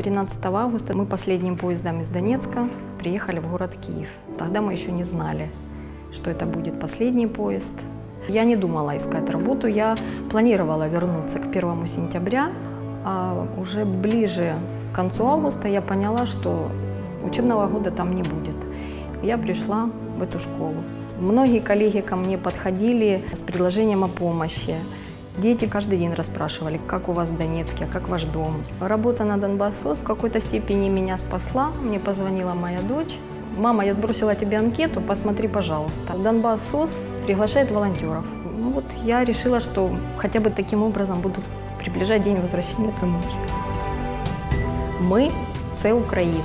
13 августа мы последним поездом из Донецка приехали в город Киев. Тогда мы еще не знали, что это будет последний поезд. Я не думала искать работу, я планировала вернуться к 1 сентября, а уже ближе к концу августа я поняла, что учебного года там не будет. Я пришла в эту школу. Многие коллеги ко мне подходили с предложением о помощи. Дети каждый день расспрашивали, как у вас в Донецке, как ваш дом. Работа на Донбассос в какой-то степени меня спасла. Мне позвонила моя дочь. Мама, я сбросила тебе анкету, посмотри, пожалуйста. Донбасс СОС приглашает волонтеров. Ну вот я решила, что хотя бы таким образом буду приближать день возвращения домой. Ми це Україна.